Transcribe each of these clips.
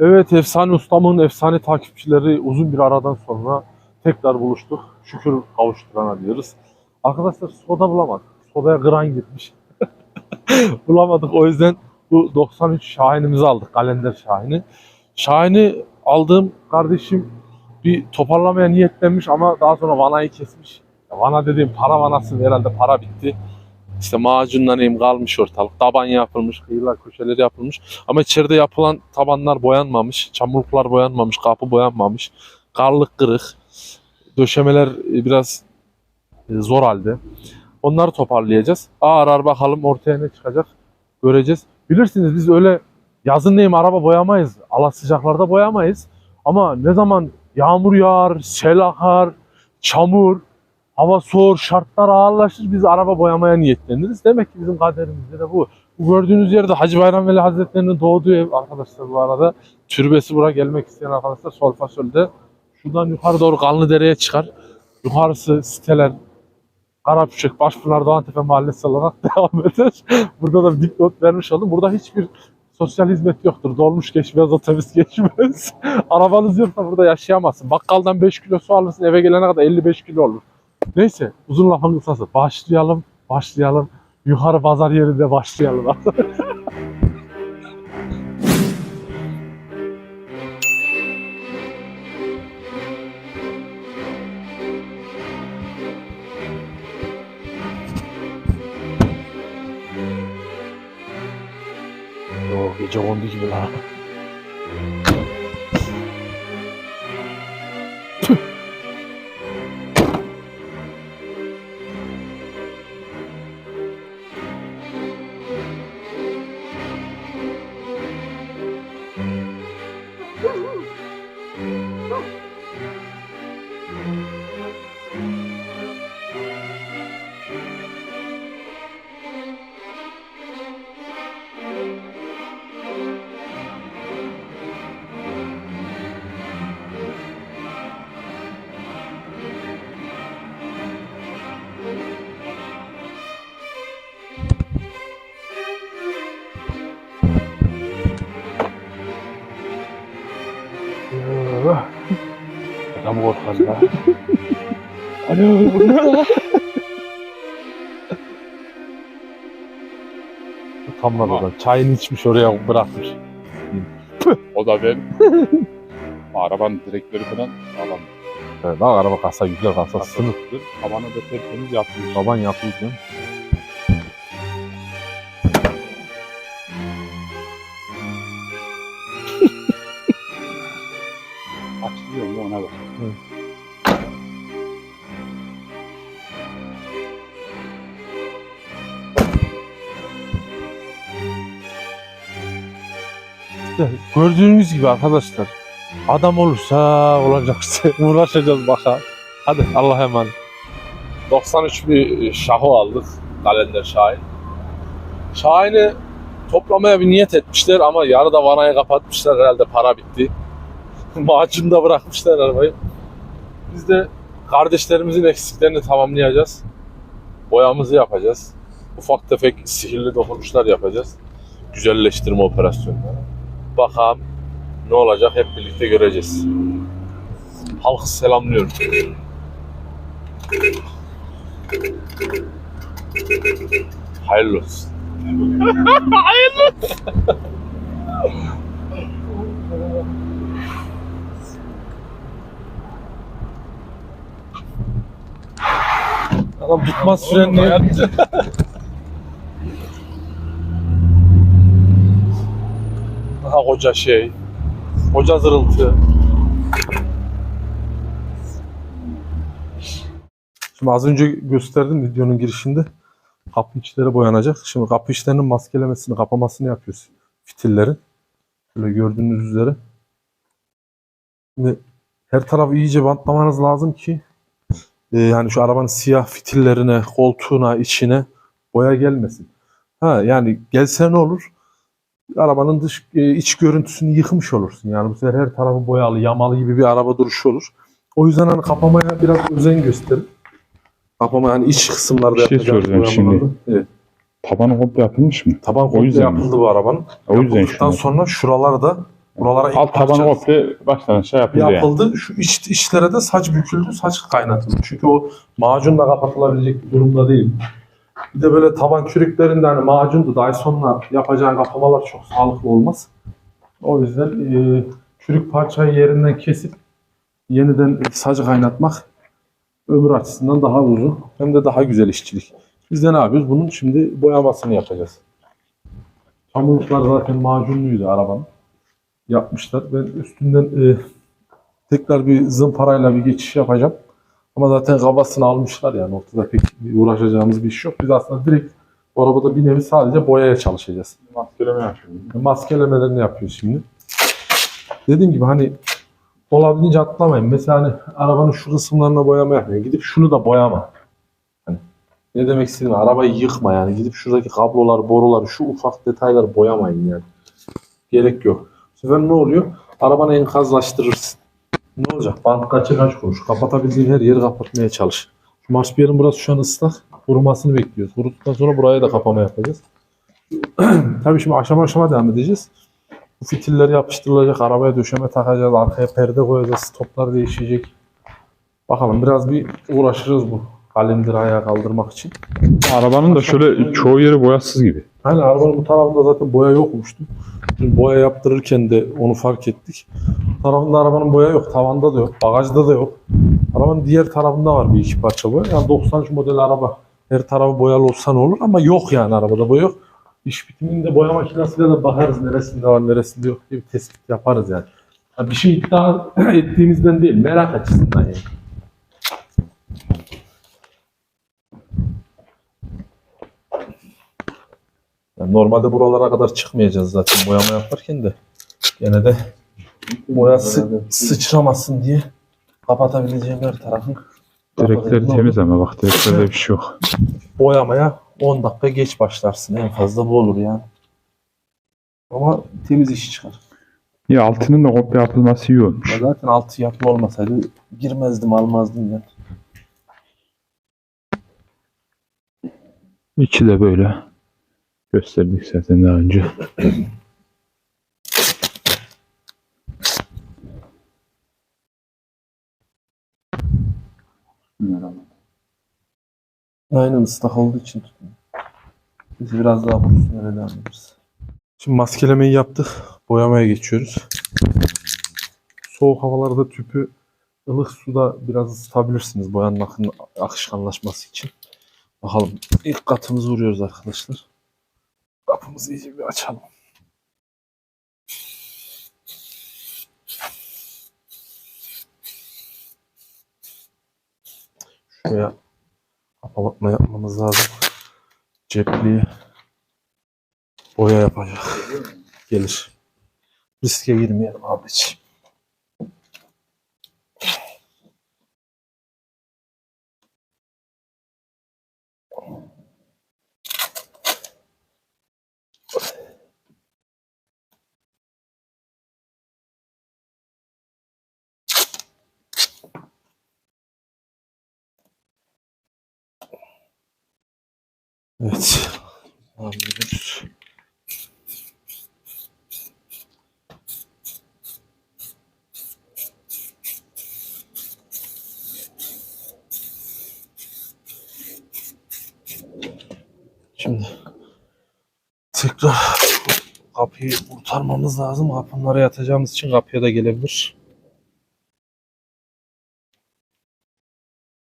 Evet efsane ustamın efsane takipçileri uzun bir aradan sonra tekrar buluştuk. Şükür kavuşturana diyoruz. Arkadaşlar soda bulamadık. Sodaya gran gitmiş. Bulamadık o yüzden bu 93 Şahin'imizi aldık. Kalender Şahin'i. Şahin'i aldığım kardeşim bir toparlamaya niyetlenmiş ama daha sonra vanayı kesmiş. Vana dediğim para vanası herhalde para bitti. İşte macunla neyim kalmış ortalık. Taban yapılmış, kıyılar köşeleri yapılmış. Ama içeride yapılan tabanlar boyanmamış, çamurluklar boyanmamış, kapı boyanmamış. Karlık kırık. Döşemeler e, biraz e, zor halde. Onları toparlayacağız. Ağır ağır bakalım ortaya ne çıkacak göreceğiz. Bilirsiniz biz öyle yazın neyim araba boyamayız. Ala sıcaklarda boyamayız. Ama ne zaman yağmur yağar, sel akar, çamur, hava soğur, şartlar ağırlaşır biz araba boyamaya niyetleniriz. Demek ki bizim kaderimizde de bu. Bu gördüğünüz yerde Hacı Bayram Veli Hazretleri'nin doğduğu ev arkadaşlar bu arada. Türbesi buraya gelmek isteyen arkadaşlar Solfasöl'de. Şuradan yukarı doğru Kanlıdere'ye çıkar. Yukarısı siteler, Karapüşek, Başpınar, Doğantepe Mahallesi olarak devam eder. Burada da bir dipnot vermiş oldum. Burada hiçbir sosyal hizmet yoktur. Dolmuş geçmez, otobüs geçmez. Arabanız yoksa burada yaşayamazsın. Bakkaldan 5 kilo su alırsın eve gelene kadar 55 kilo olur. Neyse uzun lafın kısası. Başlayalım, başlayalım. Yukarı pazar yerinde başlayalım. Yo gece kondu gibi la. La. Alo bu ne la? Utanmadı adam. Çayını içmiş oraya bırakmış. O da ben. Arabanın direkleri falan sağlam. Evet, bak araba kasa güzel kasa sınıf. Tavanı da tertemiz yapmış. Yapıldı değil mi? Açılıyor mu ona bak. İşte gördüğünüz gibi arkadaşlar adam olursa olacak işte uğraşacağız bakalım. Hadi Allah'a emanet. 93 bir şaho aldık. Kalender Şahin. Şahin'i toplamaya bir niyet etmişler ama yarıda vanayı kapatmışlar herhalde para bitti. Macunda bırakmışlar arabayı. Biz de kardeşlerimizin eksiklerini tamamlayacağız. Boyamızı yapacağız. Ufak tefek sihirli dokunuşlar yapacağız. Güzelleştirme operasyonları. Bakalım ne olacak hep birlikte göreceğiz. Halkı selamlıyorum. Hayırlı olsun. Adam tutmaz frenini. Koca şey. Koca zırıltı. Şimdi az önce gösterdim videonun girişinde. Kapı içleri boyanacak. Şimdi kapı içlerinin maskelemesini, kapamasını yapıyoruz. Fitillerin. Böyle gördüğünüz üzere. Şimdi her tarafı iyice bantlamanız lazım ki e, yani şu arabanın siyah fitillerine, koltuğuna, içine boya gelmesin. Ha yani gelse ne olur? Arabanın dış e, iç görüntüsünü yıkmış olursun. Yani bu sefer her tarafı boyalı, yamalı gibi bir araba duruşu olur. O yüzden hani kapamaya biraz özen gösterin. Kapama yani iç kısımlarda Bir şey soracağım boyamalarda. Evet. Tabanı komple yapılmış mı? Taban O komple yüzden mi? yapıldı bu arabanın. O yüzden Yapıldıktan sonra şuraları da Buralara Alt tabanı parça komple baştan aşağı yapıldı yani. yapıldı. Şu iç, içlere de saç büküldü, saç kaynatıldı. Çünkü o macunla kapatılabilecek bir durumda değil. Bir de böyle taban çürüklerinde hani macundu, Dyson'la yapacağın kapamalar çok sağlıklı olmaz. O yüzden e, çürük parçayı yerinden kesip yeniden sacı kaynatmak ömür açısından daha uzun hem de daha güzel işçilik. Biz de ne yapıyoruz? Bunun şimdi boyamasını yapacağız. Çamurluklar zaten macunluydu arabanın. Yapmışlar. Ben üstünden e, tekrar bir zımparayla bir geçiş yapacağım. Ama zaten kabasını almışlar yani ortada pek uğraşacağımız bir iş yok. Biz aslında direkt bu arabada bir nevi sadece boyaya çalışacağız. Maskeleme yapıyorum. Maskelemelerini yapıyoruz şimdi. Dediğim gibi hani olabildiğince atlamayın. Mesela hani arabanın şu kısımlarına boyama yapmayın. Gidip şunu da boyama. Hani ne demek istediğimi arabayı yıkma yani. Gidip şuradaki kablolar, borular, şu ufak detayları boyamayın yani. Gerek yok. Bu sefer ne oluyor? Arabanı enkazlaştırırsın. Ne olacak? Bant kaçı kaç kuruş. Kapatabildiğin her yeri kapatmaya çalış. Şu marşpiyerin burası şu an ıslak. Kurumasını bekliyoruz. Kuruduktan sonra buraya da kapama yapacağız. Tabii şimdi aşama aşama devam edeceğiz. Bu fitilleri yapıştırılacak, arabaya döşeme takacağız, arkaya perde koyacağız, stoplar değişecek. Bakalım biraz bir uğraşırız bu kalemleri ayağa kaldırmak için. Arabanın da şöyle çoğu yeri boyasız gibi. Hani arabanın bu tarafında zaten boya yokmuştu. Şimdi boya yaptırırken de onu fark ettik. Bu tarafında arabanın boya yok, tavanda da yok, bagajda da yok. Arabanın diğer tarafında var bir iki parça boya. Yani 93 model araba. Her tarafı boyalı olsa ne olur ama yok yani arabada boya yok. İş bitiminde boya makinesiyle de bakarız neresinde var neresinde yok diye bir tespit yaparız yani. Ha, bir şey iddia ettiğimizden değil, merak açısından yani. Yani normalde buralara kadar çıkmayacağız zaten boyama yaparken de. Gene de boyası sıçramasın diye kapatabileceğim her tarafın Direkleri kapatılma temiz ama bak direklerde bir şey yok. boyamaya 10 dakika geç başlarsın. En fazla bu olur yani. Ama temiz iş çıkar. Ya altının da komple yapılması iyi olmuş. Ya zaten altı yapma olmasaydı girmezdim almazdım yani. İçi de böyle. Gösterdik zaten daha önce. Aynen ıslak olduğu için tutmuyor. Biz biraz daha kurusun öyle devam ederiz. Şimdi maskelemeyi yaptık. Boyamaya geçiyoruz. Soğuk havalarda tüpü ılık suda biraz ısıtabilirsiniz boyanın akışkanlaşması için. Bakalım ilk katımızı vuruyoruz arkadaşlar. Kapımızı iyice bir açalım. Şuraya kapatma yapmamız lazım. Cepliğe boya yapacak. Gelir. Riske girmeyelim abi hiç. Evet. Alıyoruz. Şimdi tekrar kapıyı kurtarmamız lazım. Kapının oraya yatacağımız için kapıya da gelebilir.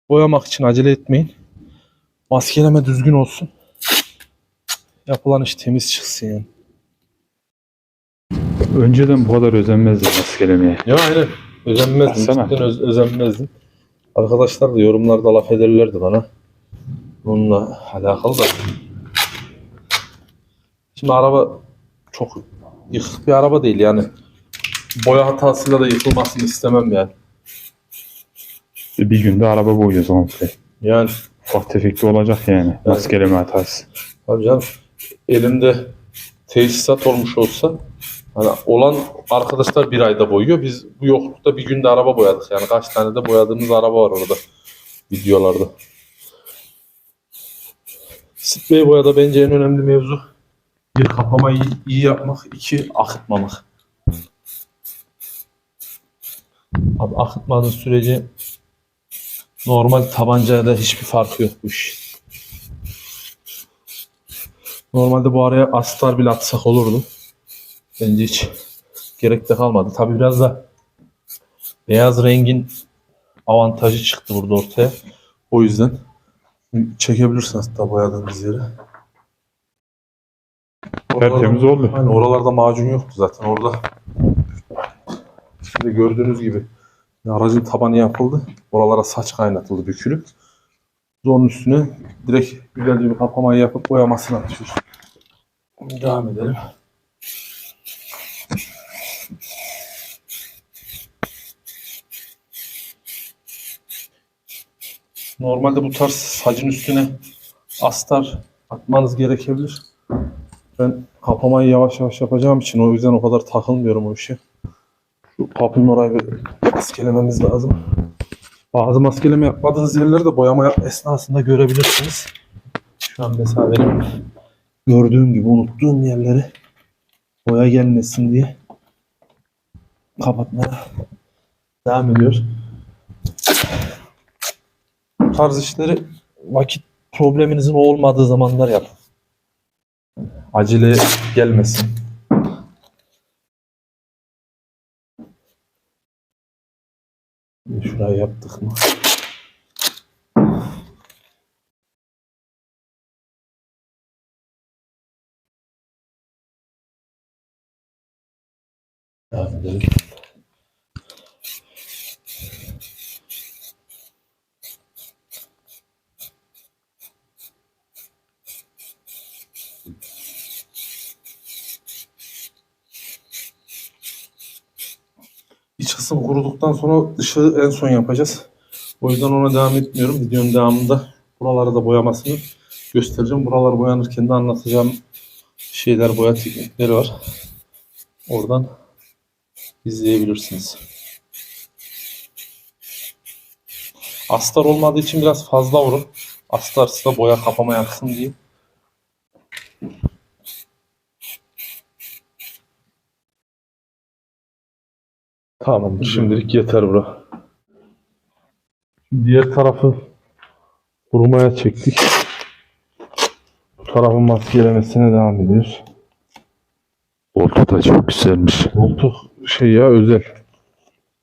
Boyamak için acele etmeyin. Maskeleme düzgün olsun. Yapılan iş temiz çıksın yani. Önceden bu kadar özenmezdim maskelemeye. Ya aynen. Özenmezdim. Baksana. Cidden öz- özenmezdim. Arkadaşlar da yorumlarda laf ederlerdi bana. Bununla alakalı da. Şimdi araba çok yıkık bir araba değil yani. Boya hatasıyla da yıkılmasını istemem yani. Bir günde araba boyuyoruz komple. Yani Ufak olacak yani. Maskeleme hatası. Tabii canım. Elimde tesisat olmuş olsa hani olan arkadaşlar bir ayda boyuyor. Biz bu yoklukta bir günde araba boyadık. Yani kaç tane de boyadığımız araba var orada videolarda. Sprey boyada bence en önemli mevzu bir kapamayı iyi yapmak, iki akıtmamak. Abi akıtmadığın sürece normal tabancayla hiçbir farkı yok bu iş. Normalde bu araya astar bile atsak olurdu. Bence hiç gerek de kalmadı. Tabi biraz da beyaz rengin avantajı çıktı burada ortaya. O yüzden çekebilirsin hatta boyadığımız yeri. Tertemiz oldu. Aynen oralarda macun yoktu zaten orada. Şimdi gördüğünüz gibi aracın tabanı yapıldı. Oralara saç kaynatıldı bükülüp. Onun üstüne direkt güzelce bir kapamayı yapıp boyamasını atıyoruz. Devam edelim. Normalde bu tarz sacın üstüne astar atmanız gerekebilir. Ben kapamayı yavaş yavaş yapacağım için o yüzden o kadar takılmıyorum o işe. Şu orayı bir maskelememiz lazım. Bazı maskeleme yapmadığınız yerleri de boyama esnasında görebilirsiniz. Şu an mesela benim gördüğüm gibi unuttuğum yerleri boya gelmesin diye kapatmaya devam ediyor. Bu tarz işleri vakit probleminizin olmadığı zamanlar yapın acele gelmesin. Şurayı yaptık mı? Devam. Kısım kuruduktan sonra dışı en son yapacağız. O yüzden ona devam etmiyorum. Videonun devamında buraları da boyamasını göstereceğim. Buralar boyanırken de anlatacağım şeyler, boya teknikleri var. Oradan izleyebilirsiniz. Astar olmadığı için biraz fazla vurun. Astarsa da boya kapama yapsın diye. Tamamdır. Şimdilik yeter bura. Diğer tarafı kurumaya çektik. Bu tarafın maskelemesine devam ediyoruz. Koltuk da çok güzelmiş. Koltuk şey ya özel.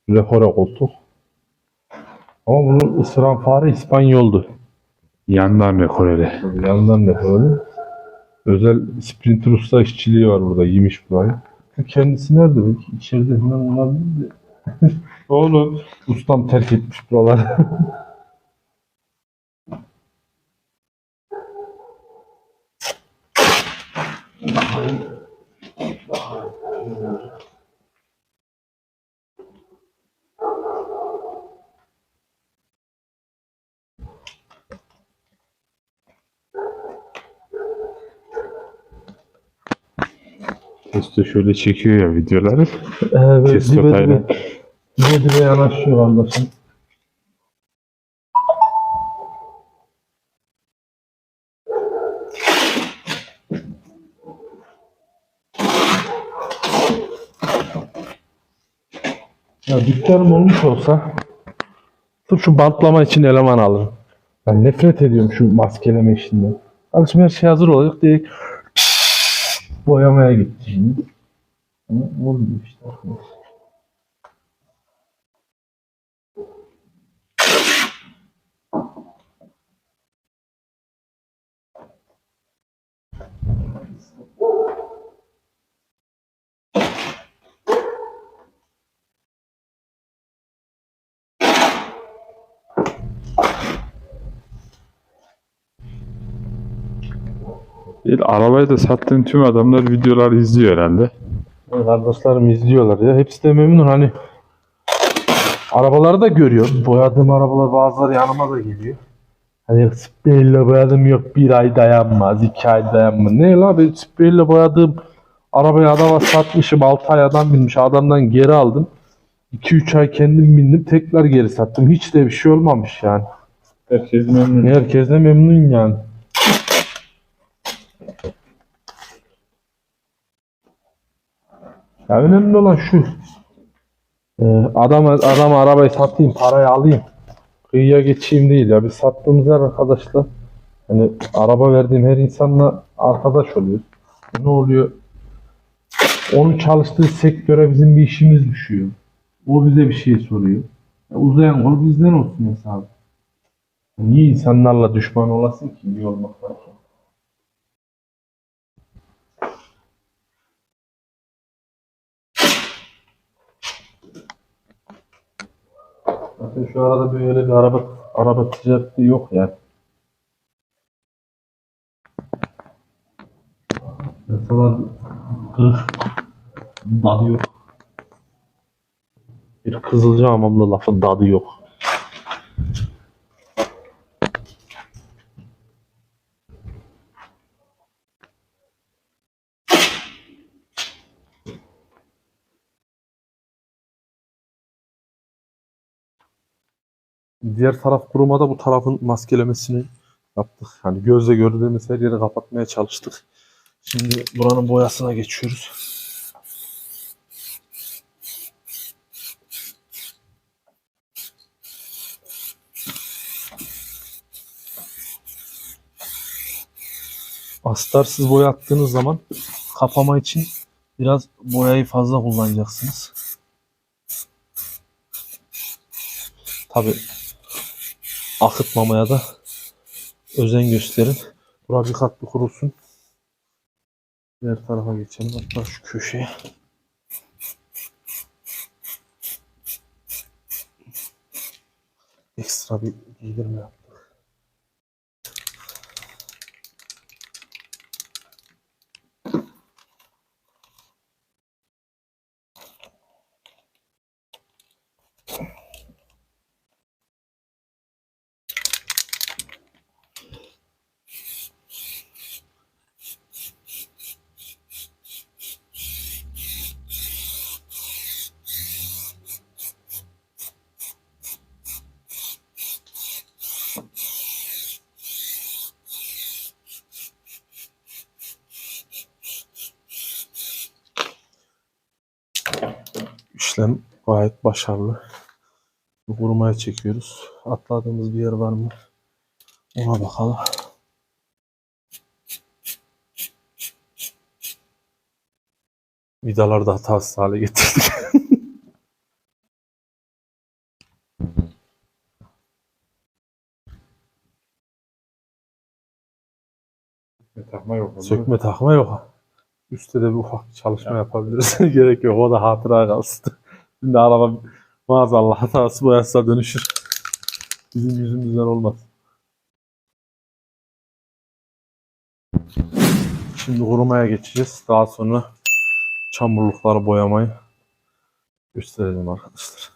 Rekora koltuk. Ama bunu ısıran fare İspanyoldu. Yandan rekoreli. Yandan rekoreli. Özel Sprinter usta işçiliği var burada. Yemiş burayı. Kendisi nerede? Belki içeride falan olabilir de. Oğlum. Ustam terk etmiş buraları. Testo şöyle çekiyor ya videoları. Evet, Testo dibe dibe, dibe dibe yanaşıyor kardeşim. Ya dükkanım olmuş olsa sırf şu bantlama için eleman alırım. Ben nefret ediyorum şu maskeleme işinden. Kardeşim her şey hazır olacak diye boyamaya gittim. Ama olmuyor işte Bir arabayı da sattığın tüm adamlar videoları izliyor herhalde. Kardeşlerim izliyorlar ya. Hepsi de memnun hani. Arabaları da görüyor. Boyadığım arabalar bazıları yanıma da geliyor. Hani spreyle boyadım yok bir ay dayanmaz, iki ay dayanmaz. Ne la ben spreyle boyadığım arabayı adama satmışım 6 ay adam binmiş adamdan geri aldım. 2-3 ay kendim bindim tekrar geri sattım. Hiç de bir şey olmamış yani. Herkes memnun. Herkes de memnun yani. Ya önemli olan şu. Ee, adam adama arabayı satayım, parayı alayım. Kıyıya geçeyim değil ya. Biz sattığımız yer arkadaşlar. Hani araba verdiğim her insanla arkadaş oluyoruz. Ne oluyor? Onun çalıştığı sektöre bizim bir işimiz düşüyor. O bize bir şey soruyor. E uzayan kol bizden olsun hesabı. Niye insanlarla düşman olasın ki? İyi olmak varken. Zaten şu arada böyle bir araba araba ticareti yok yani. Mesela kırık dadı yok. Bir Kızılcahamamlı lafın dadı yok. Diğer taraf kurumada bu tarafın maskelemesini yaptık. Hani gözle gördüğümüz her yeri kapatmaya çalıştık. Şimdi buranın boyasına geçiyoruz. Astarsız boya attığınız zaman kapama için biraz boyayı fazla kullanacaksınız. Tabi akıtmamaya da özen gösterin. Bura bir kat bir kurusun. Diğer tarafa geçelim. Hatta şu köşeye. Ekstra bir giydirme yaptık. İşlem gayet başarılı. Vurmaya çekiyoruz. Atladığımız bir yer var mı? Ona bakalım. Vidaları da hatasız hale getirdik. Takma yok. Sökme takma yok. Üstte de bir ufak çalışma yapabiliriz. Gerek yok. O da hatıra kalsın. Şimdi araba maazallah hatası boyasına dönüşür. Bizim yüzümüzden olmaz. Şimdi kurumaya geçeceğiz. Daha sonra çamurlukları boyamayı gösterelim arkadaşlar.